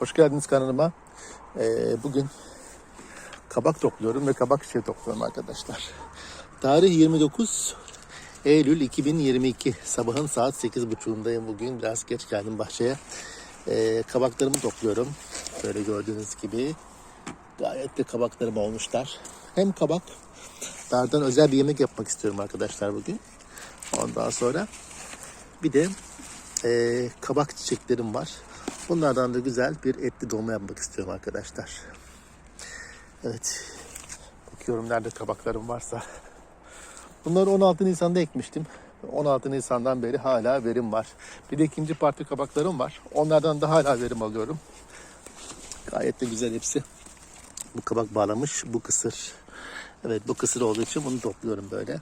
Hoş geldiniz kanalıma. Ee, bugün kabak topluyorum ve kabak çiçeği topluyorum arkadaşlar. Tarih 29 Eylül 2022. Sabahın saat 8.30'undayım bugün. Biraz geç geldim bahçeye. Ee, kabaklarımı topluyorum. Böyle gördüğünüz gibi. Gayet de kabaklarım olmuşlar. Hem kabak, dardan özel bir yemek yapmak istiyorum arkadaşlar bugün. Ondan sonra bir de e, kabak çiçeklerim var. Bunlardan da güzel bir etli dolma yapmak istiyorum arkadaşlar. Evet. Bakıyorum nerede kabaklarım varsa. Bunları 16 Nisan'da ekmiştim. 16 Nisan'dan beri hala verim var. Bir de ikinci parti kabaklarım var. Onlardan da hala verim alıyorum. Gayet de güzel hepsi. Bu kabak bağlamış, bu kısır. Evet bu kısır olduğu için bunu topluyorum böyle.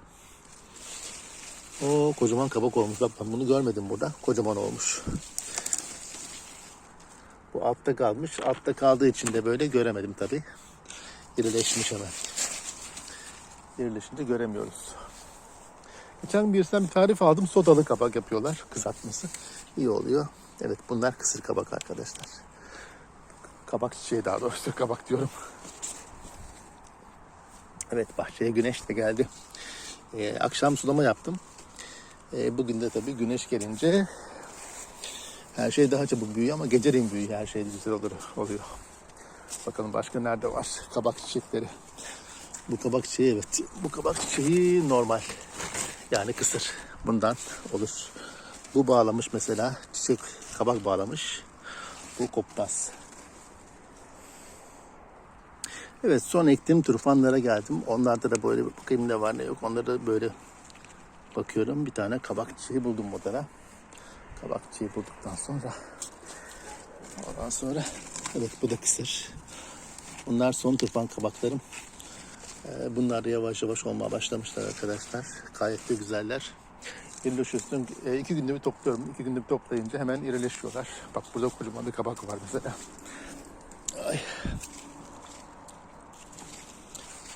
O kocaman kabak olmuş. Bak ben bunu görmedim burada. Kocaman olmuş. Bu altta kalmış. Altta kaldığı için de böyle göremedim tabi. İrileşmiş hemen. İrileşince göremiyoruz. Geçen birisinden bir tarif aldım. Sodalı kabak yapıyorlar. Kızartması. İyi oluyor. Evet bunlar kısır kabak arkadaşlar. Kabak çiçeği daha doğrusu kabak diyorum. Evet bahçeye güneş de geldi. Ee, akşam sulama yaptım. Ee, bugün de tabii güneş gelince her şey daha çabuk büyüyor ama geceleyin büyüyor her şey güzel olur, oluyor. Bakalım başka nerede var kabak çiçekleri. Bu kabak çiçeği evet. Bu kabak çiçeği normal. Yani kısır. Bundan olur. Bu bağlamış mesela. Çiçek kabak bağlamış. Bu kopmaz. Evet son ektiğim turfanlara geldim. Onlarda da böyle bakayım ne var ne yok. Onları da böyle bakıyorum. Bir tane kabak çiçeği buldum burada. Kabak çiçeği bulduktan sonra ondan sonra evet bu da kısır. Bunlar son turfan kabaklarım. Ee, Bunlar yavaş yavaş olmaya başlamışlar arkadaşlar. Gayet de güzeller. İrileşiyorsun. E, iki günde bir topluyorum. İki günde bir toplayınca hemen irileşiyorlar. Bak burada kocaman bir kabak var mesela. Ay.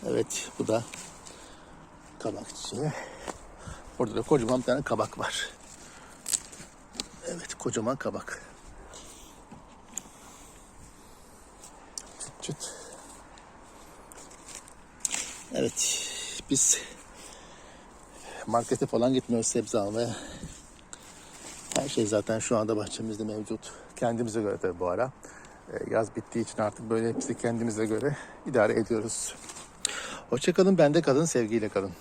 Evet bu da kabak çiçeği. Orada da kocaman bir tane kabak var. Evet kocaman kabak. Çıt çıt. Evet biz markete falan gitmiyoruz sebze almaya. Her şey zaten şu anda bahçemizde mevcut. Kendimize göre tabii bu ara. Ee, Yaz bittiği için artık böyle hepsi kendimize göre idare ediyoruz. Hoşçakalın, bende kalın, sevgiyle kalın.